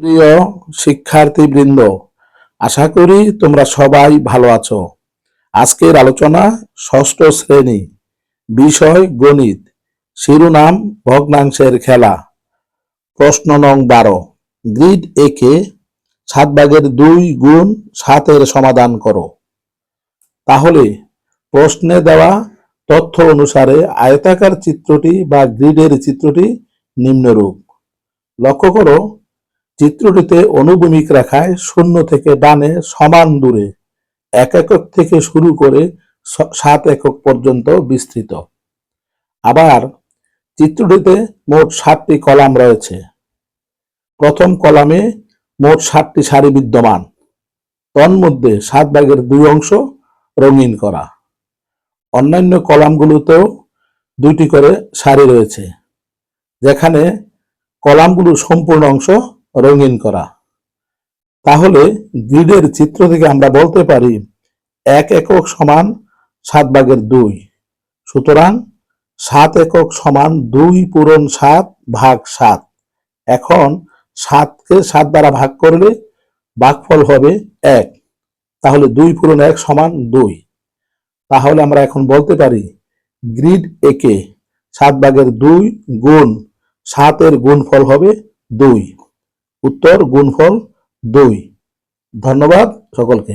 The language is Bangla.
প্রিয় শিক্ষার্থীবৃন্দ, আশা করি তোমরা সবাই ভালো আছো। আজকের আলোচনা ষষ্ঠ শ্রেণি, বিষয় গণিত, শিরোনাম ভগ্নাংশের খেলা। প্রশ্ন নং বারো, গ্রিড একে সাত ভাগের দুই গুণ সাতের সমাধান করো। তাহলে প্রশ্নে দেওয়া তথ্য অনুসারে আয়তাকার চিত্রটি বা গ্রিডের চিত্রটি নিম্নরূপ। লক্ষ্য করো চিত্রটিতে অনুভূমিক রেখায় শূন্য থেকে ডানে সমান দূরে এক একক থেকে শুরু করে সাত একক পর্যন্ত বিস্তৃত। আবার চিত্রটিতে মোট সাতটি কলাম রয়েছে। প্রথম কলামে মোট সাতটি সারি বিদ্যমান। তন্মধ্যে সাত ভাগের দুই অংশ রঙিন করা। অন্যান্য কলামগুলোতেও দুইটি করে সারি রয়েছে, যেখানে কলামগুলোর সম্পূর্ণ অংশ রঙিন করা। তাহলে গ্রিডের চিত্র থেকে আমরা বলতে পারি এক একক সমান সাত ভাগের দুই। সুতরাং সাত একক সমান দুই পূরণ সাত ভাগ সাত। এখন সাতকে সাত দ্বারা ভাগ করলে ভাগফল হবে এক। তাহলে দুই পূরণ এক সমান দুই। তাহলে আমরা এখন বলতে পারি গ্রিড একে সাত ভাগের দুই গুণ সাতের গুণফল হবে দুই। উত্তর গুণফল দুই। ধন্যবাদ সকলকে।